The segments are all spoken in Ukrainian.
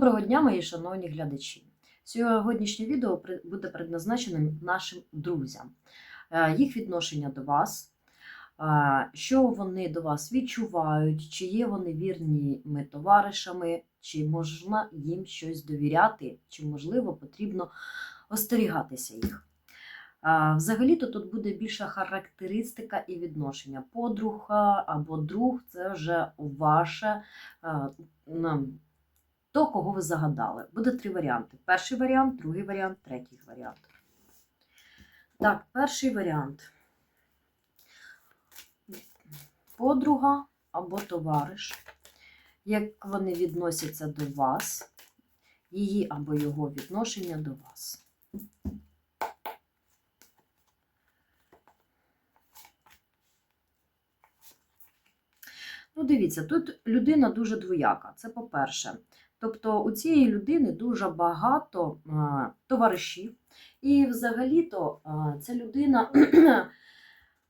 Доброго дня, мої шановні глядачі. Сьогоднішнє відео буде предназначеним нашим друзям. Е, Їх відношення до вас, е, що вони до вас відчувають, чи є вони вірними товаришами, чи можна їм щось довіряти, чи, можливо, потрібно остерігатися їх. Е, Взагалі-то тут буде більша характеристика і відношення. Подруга або друг це вже ваше. То, кого ви загадали. Буде три варіанти. Перший варіант, другий варіант, третій варіант. Так, перший варіант. Подруга або товариш. Як вони відносяться до вас, її або його відношення до вас. Ну, дивіться, тут людина дуже двояка. Це по-перше. Тобто у цієї людини дуже багато товаришів, і взагалі-то ця людина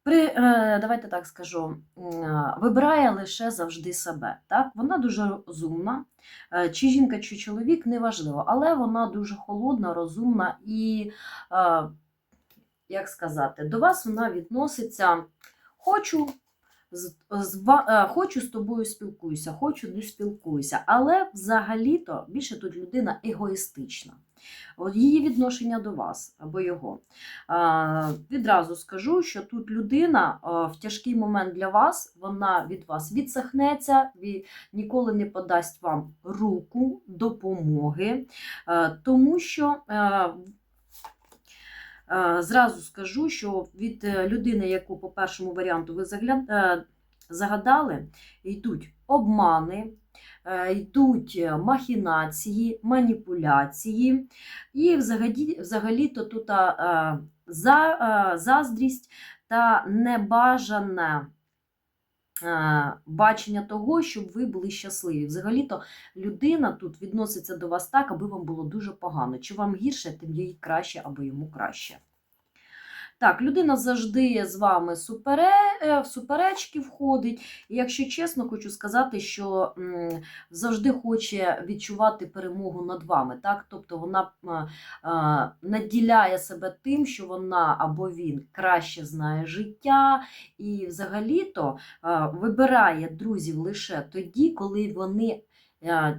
при, е, давайте так скажу, вибирає лише завжди себе. Так? Вона дуже розумна, е, чи жінка, чи чоловік, неважливо, але вона дуже холодна, розумна і, е, як сказати, до вас вона відноситься хочу з, з, е, хочу з тобою спілкуюся, хочу не спілкуюся. Але взагалі-то більше тут людина егоїстична. От її відношення до вас або його. А, відразу скажу, що тут людина а, в тяжкий момент для вас, вона від вас відсахнеться, ві- ніколи не подасть вам руку допомоги, е, тому що. е, Е, Зразу скажу, що від е, людини, яку по першому варіанту ви е, загадали, йдуть обмани, е, йдуть е, махінації, маніпуляції, і взагалі, взагалі-то тут е, за, е, заздрість та небажане. е, бачення того, щоб ви були щасливі. Взагалі-то людина тут відноситься до вас так, аби вам було дуже погано. Чи вам гірше, тим їй краще або йому краще. Так, людина завжди з вами супере, е, в суперечки входить. І якщо чесно, хочу сказати, що завжди хоче відчувати перемогу над вами. Так? Тобто вона наділяє себе тим, що вона або він краще знає життя, і взагалі-то вибирає друзів лише тоді, коли вони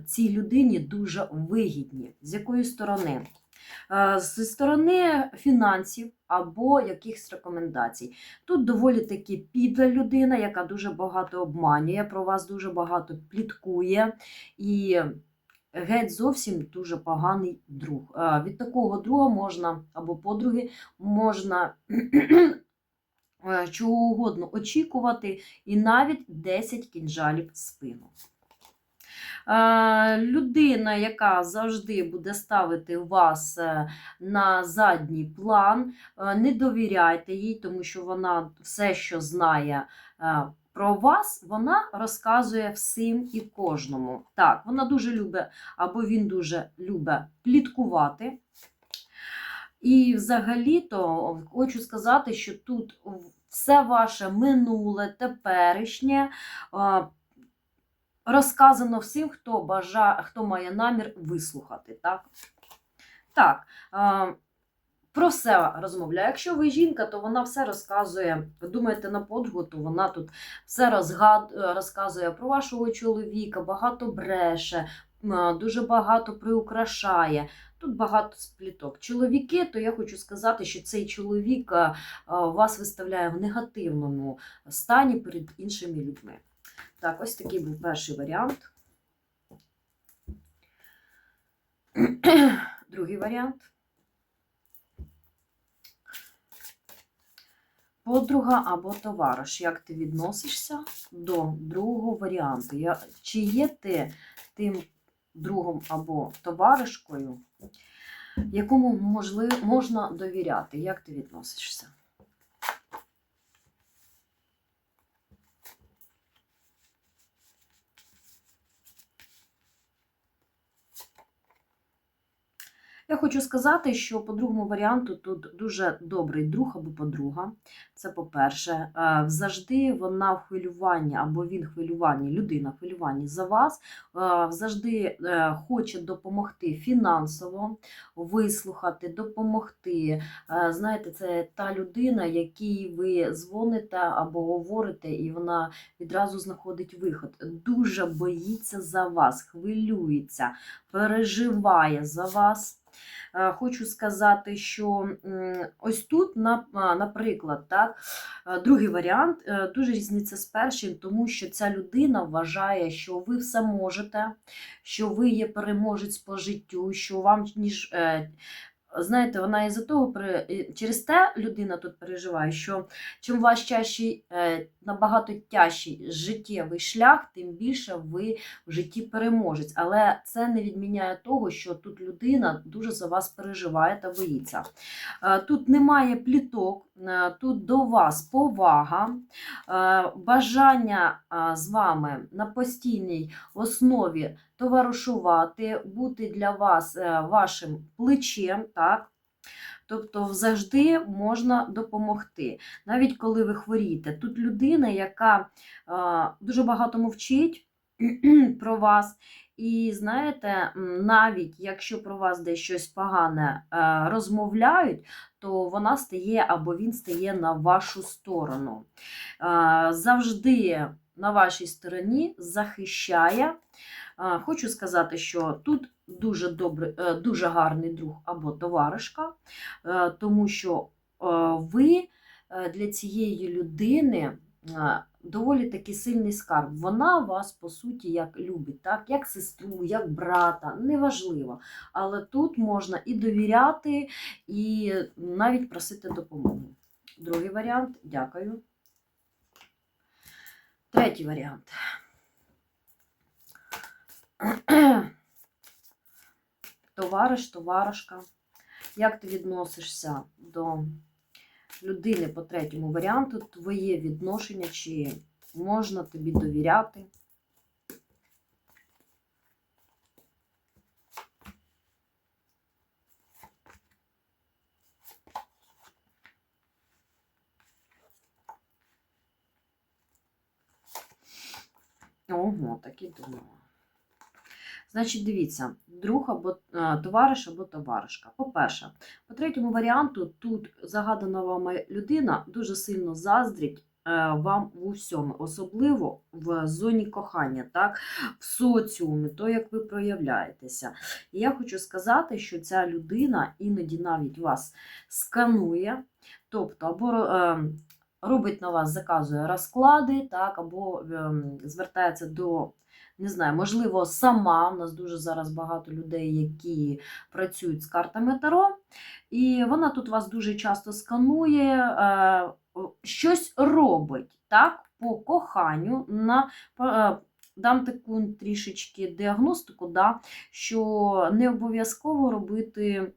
цій людині дуже вигідні. З якої сторони? Е, Зі сторони фінансів або якихось рекомендацій. Тут доволі таки підла людина, яка дуже багато обманює, про вас дуже багато пліткує і геть зовсім дуже поганий друг. Е, Від такого друга можна або подруги можна е, чого угодно очікувати, і навіть 10 кінжалів в спину. Е, Людина, яка завжди буде ставити вас е, на задній план, е, не довіряйте їй, тому що вона все, що знає про вас, вона розказує всім і кожному. Так, вона дуже любить, або він дуже любить пліткувати. І взагалі-то хочу сказати, що тут все ваше минуле, теперішнє. Розказано всім, хто бажа, хто має намір вислухати. Так, так про все розмовляє. Якщо ви жінка, то вона все розказує. Думаєте на подругу, то вона тут все розгад, розказує про вашого чоловіка, багато бреше, дуже багато приукрашає. Тут багато спліток. Чоловіки, то я хочу сказати, що цей чоловік вас виставляє в негативному стані перед іншими людьми. Так, ось такий був перший варіант. Другий варіант. Подруга або товариш. Як ти відносишся до другого варіанту? Я, чи є ти тим другом або товаришкою, якому можна довіряти? Як ти відносишся? Я хочу сказати, що по другому варіанту тут дуже добрий друг або подруга. Це по-перше, Е, завжди вона в хвилюванні або він в хвилюванні, людина в хвилюванні за вас, е, завжди е, хоче допомогти фінансово, вислухати, допомогти. Знаєте, це та людина, якій ви дзвоните або говорите, і вона відразу знаходить виход. Дуже боїться за вас, хвилюється, переживає за вас. Е, Хочу сказати, що ось тут, наприклад, так, е, другий варіант е, дуже різниця з першим, тому що ця людина вважає, що ви все можете, що ви є переможець по життю, що вам ніж. Знаєте, вона із-за того через те людина тут переживає, що чим ваш тяжчий, е, набагато тяжчий життєвий шлях, тим більше ви в житті переможець. Але це не відміняє того, що тут людина дуже за вас переживає та боїться. Е, Тут немає пліток, е, тут до вас повага, бажання з вами на постійній основі товаришувати, бути для вас е, вашим плечем. так? Тобто завжди можна допомогти, навіть коли ви хворієте. Тут людина, яка е, дуже багато мовчить про вас. І знаєте, навіть якщо про вас десь щось погане е, розмовляють, то вона стає або він стає на вашу сторону. Завжди на вашій стороні захищає. Хочу сказати, що тут дуже добрий, е, дуже гарний друг або товаришка, е, тому що е, ви для цієї людини доволі таки сильний скарб. Вона вас, по суті, як любить, так? як сестру, як брата, неважливо. Але тут можна і довіряти, і навіть просити допомоги. Другий варіант дякую. Третій варіант. Товариш, товаришка. Як ти відносишся до людини по третьому варіанту? Твоє відношення, чи можна тобі довіряти? Ого, так і думала. Значить, дивіться, друг або е, товариш або товаришка. По-перше, по третьому варіанту тут загадана вами людина дуже сильно заздрить е, вам в усьому, особливо в зоні кохання, так, в соціумі, то, як ви проявляєтеся. І я хочу сказати, що ця людина іноді навіть вас сканує, тобто або е, робить на вас, заказує розклади, так, або ем, звертається до не знаю, можливо, сама. У нас дуже зараз багато людей, які працюють з картами Таро. І вона тут вас дуже часто сканує, е, щось робить так, по коханню. На, е, Дам таку трішечки діагностику, да, що не обов'язково робити.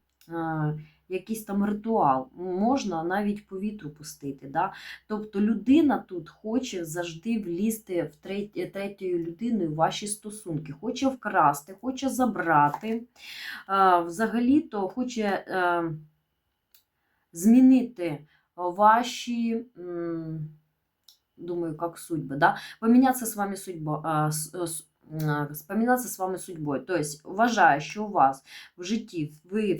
Якийсь там ритуал, можна навіть повітру пустити. Да? Тобто людина тут хоче завжди влізти в третє, третьою людиною ваші стосунки, хоче вкрасти, хоче забрати. Взагалі-то хоче е, змінити ваші, думаю, як судьби, да? поміняться з вами судьба. Е, с- вами судьбою. Тобто вважає, що у вас в житті ви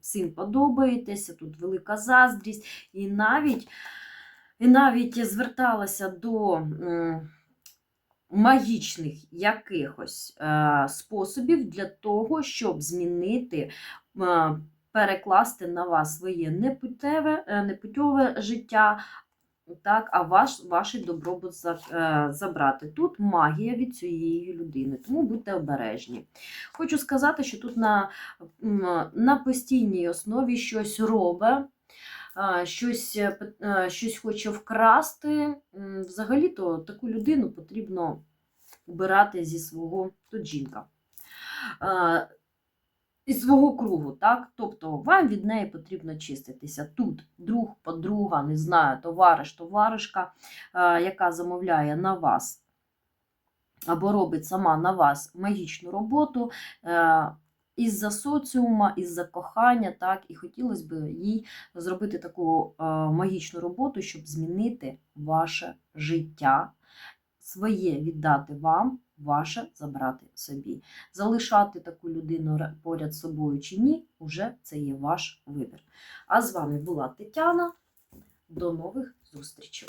всім подобаєтеся, тут велика заздрість, і навіть, і навіть зверталася до магічних якихось е, способів для того, щоб змінити, е, перекласти на вас своє непутеве, е, непутьове життя. Так, а ваш, ваш добробут е, забрати. Тут магія від цієї людини, тому будьте обережні. Хочу сказати, що тут на, на постійній основі щось робить, щось, е, пи- е, щось хоче вкрасти. Взагалі-то таку людину потрібно убирати зі свого тут жінка. Із свого кругу, так? Тобто вам від неї потрібно чиститися. Тут друг, подруга, не знаю, товариш, товаришка, е, яка замовляє на вас або робить сама на вас магічну роботу. е, із-за соціума, із-за кохання, так, і хотілося б їй зробити таку е, магічну роботу, щоб змінити ваше життя, своє віддати вам, ваше забрати собі. Залишати таку людину поряд з собою чи ні, уже це є ваш вибір. А з вами була Тетяна. До нових зустрічей!